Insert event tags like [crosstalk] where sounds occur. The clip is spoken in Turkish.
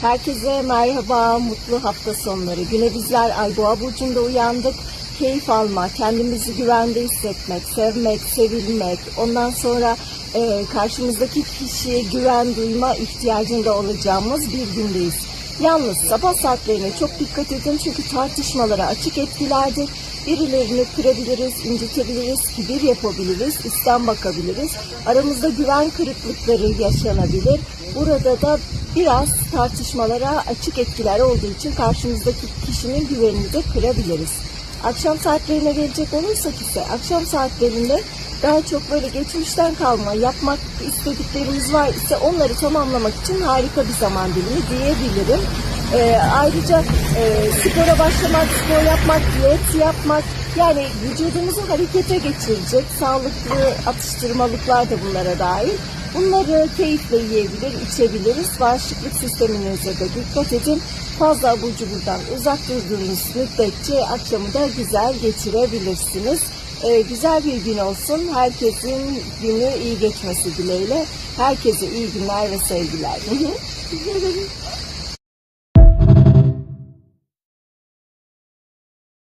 Herkese merhaba, mutlu hafta sonları. Güne bizler Ay Boğa Burcu'nda uyandık. Keyif almak, kendimizi güvende hissetmek, sevmek, sevilmek, ondan sonra e, karşımızdaki kişiye güven duyma ihtiyacında olacağımız bir gündeyiz. Yalnız sabah saatlerine çok dikkat edin çünkü tartışmalara açık etkilerdir. Birilerini kırabiliriz, incitebiliriz, kibir yapabiliriz, üstten bakabiliriz. Aramızda güven kırıklıkları yaşanabilir. Burada da biraz tartışmalara açık etkiler olduğu için karşımızdaki kişinin güvenini de kırabiliriz. Akşam saatlerine gelecek olursak ise akşam saatlerinde daha çok böyle geçmişten kalma yapmak istediklerimiz var ise onları tamamlamak için harika bir zaman dilimi diyebilirim. Ee, ayrıca e, spora başlamak, spor yapmak, diyet yapmak yani vücudumuzu harekete geçirecek sağlıklı atıştırmalıklar da bunlara dahil. Bunları keyifle yiyebilir, içebiliriz. Bağışıklık sisteminize de dikkat edin. Fazla abur cuburdan uzak durduğunuz müddetçe akşamı da güzel geçirebilirsiniz. Ee, güzel bir gün olsun. Herkesin günü iyi geçmesi dileğiyle. Herkese iyi günler ve sevgiler. [laughs]